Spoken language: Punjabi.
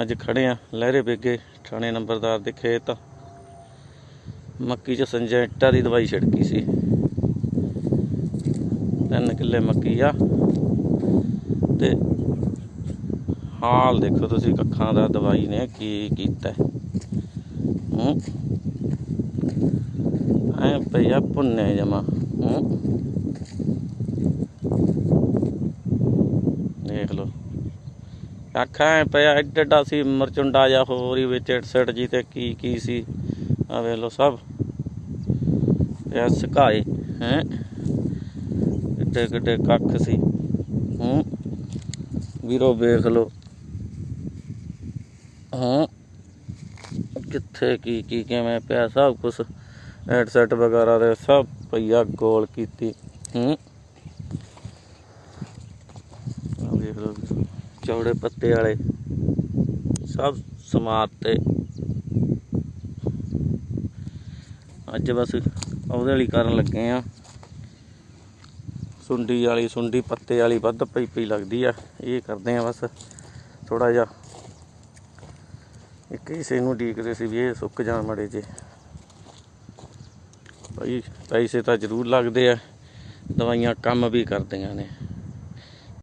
ਅੱਜ ਖੜੇ ਆ ਲਹਿਰੇ ਬੇਗੇ ਥਾਣੇ ਨੰਬਰਦਾਰ ਦੇ ਖੇਤ। ਮੱਕੀ ਚ ਸੰਜੈਂਟਾ ਦੀ ਦਵਾਈ ਛਿੜਕੀ ਸੀ। ਤਿੰਨ ਕਿੱਲੇ ਮੱਕੀ ਆ। ਤੇ ਹਾਲ ਦੇਖੋ ਤੁਸੀਂ ਕੱਖਾਂ ਦਾ, ਦਵਾਈ ਨੇ ਕੀ ਕੀਤਾ। ਹੈ। ਹੂੰ ਐ ਪਿਆ ਪੁੰਨੇ ਜਮਾ। ਹੂੰ। ਦੇਖ ਲਓ। ਅੱਖਾਂ ਐ ਪਿਆ ਐਡਾ ਸੀ ਮਰਚੁੰਡਾ ਜਾਂ ਹੋਰ ਵਿੱਚ ਸੜ ਜੀ ਤੇ ਕੀ ਕੀ ਸੀ। ਆ ਵੇਖ ਲਓ ਸਭ। ਪਿਆ ਸੁਕਾਏ, ਹੈ। ਕਿੱਡੇ ਕਿੱਡੇ ਕੱਖ ਸੀ। ਹੂੰ। ਵੀਰੋ ਵੇਖ ਲਓ। ਹਾਂ। ਕਿੱਥੇ, ਕੀ ਕੀ, ਕਿਵੇਂ ਪਿਆ ਸਭ ਕੁਛ। ਹੈਡਸੈਟ ਵਗੈਰਾ ਦੇ ਸਭ ਪਈਆ ਗੋਲ ਕੀਤੀ। ਹੂੰ। ਆ ਵੇਖ ਲਓ। ਚੌੜੇ ਪੱਤੇ ਵਾਲੇ ਸਭ ਸਮਾਤ ਤੇ। ਅੱਜ ਬਸ ਉਹਦੇ ਲਈ ਕਰਨ ਲੱਗੇ ਆ। ਸੁੰਡੀ ਵਾਲੀ, ਸੁੰਡੀ ਪੱਤੇ ਵਾਲੀ ਵੱਧ ਪਈ ਪਈ ਲੱਗਦੀ ਆ। ਇਹ ਕਰਦੇ ਆ ਬਸ ਥੋੜਾ ਜਿਹਾ। ਇੱਕ ਇਸੇ ਨੂੰ ਡੀਕਦੇ ਸੀ ਵੀ ਇਹ ਸੁੱਕ ਜਾਣ ਮੜੇ ਜੇ ਭਾਈ ਪੈਸੇ ਤਾਂ ਜ਼ਰੂਰ ਲੱਗਦੇ ਆ। ਦਵਾਈਆਂ ਕੰਮ ਵੀ ਕਰਦੀਆਂ ਨੇ।